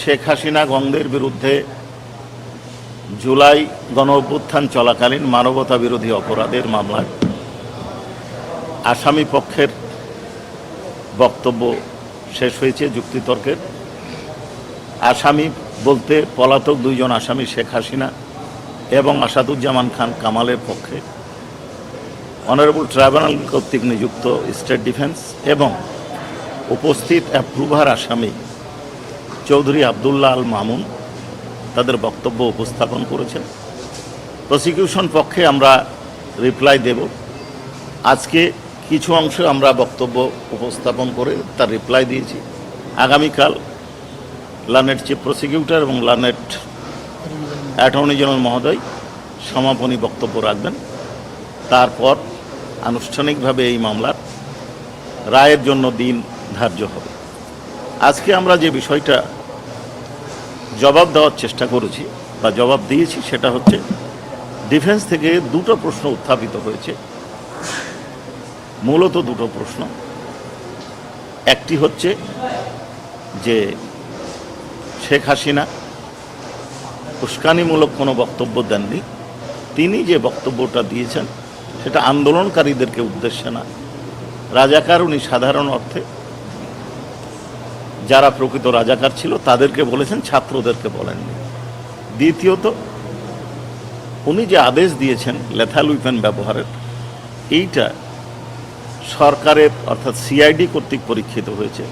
শেখ হাসিনা গঙ্গের বিরুদ্ধে জুলাই গণ অভ্যুত্থান চলাকালীন মানবতা বিরোধী অপরাধের মামলায় আসামি পক্ষের বক্তব্য শেষ হয়েছে যুক্তিতর্কের। আসামি বলতে পলাতক দুইজন আসামি শেখ হাসিনা এবং আসাদুজ্জামান খান কামালের পক্ষে। অনারেবল ট্রাইব্যুনাল কর্তৃক নিযুক্ত স্টেট ডিফেন্স এবং উপস্থিত অ্যাপ্রুভার আসামি চৌধুরী আবদুল্লাহ আল মামুন তাদের বক্তব্য উপস্থাপন করেছেন। প্রসিকিউশন পক্ষে আমরা রিপ্লাই দেব। আজকে কিছু অংশ আমরা বক্তব্য উপস্থাপন করে তার রিপ্লাই দিয়েছি। আগামীকাল লার্নেট চিফ প্রসিকিউটর এবং লার্নেট অ্যাটর্নি জেনারেল মহোদয় সমাপনী বক্তব্য রাখবেন। তারপর আনুষ্ঠানিকভাবে এই মামলার রায়ের জন্য দিন ধার্য হবে। আজকে আমরা যে বিষয়টা জবাব দেওয়ার চেষ্টা করেছি বা জবাব দিয়েছি, সেটা হচ্ছে ডিফেন্স থেকে দুটো প্রশ্ন উত্থাপিত হয়েছে। মূলত দুটো প্রশ্ন। একটি হচ্ছে যে শেখ হাসিনা উস্কানিমূলক কোনো বক্তব্য দেননি। তিনি যে বক্তব্যটা দিয়েছেন, সেটা আন্দোলনকারীদেরকে উদ্দেশ্যে না। রাজাকার উনি সাধারণ অর্থে যারা প্রকৃত রাজাকার ছিল, তাদেরকে বলেছেন, ছাত্রদেরকে বলেননি। দ্বিতীয়ত, উনি যে আদেশ দিয়েছেন লেথাল উইপেন ব্যবহারের, এইটা সরকারের, অর্থাৎ সিআইডি কর্তৃক পরীক্ষিত হয়েছে।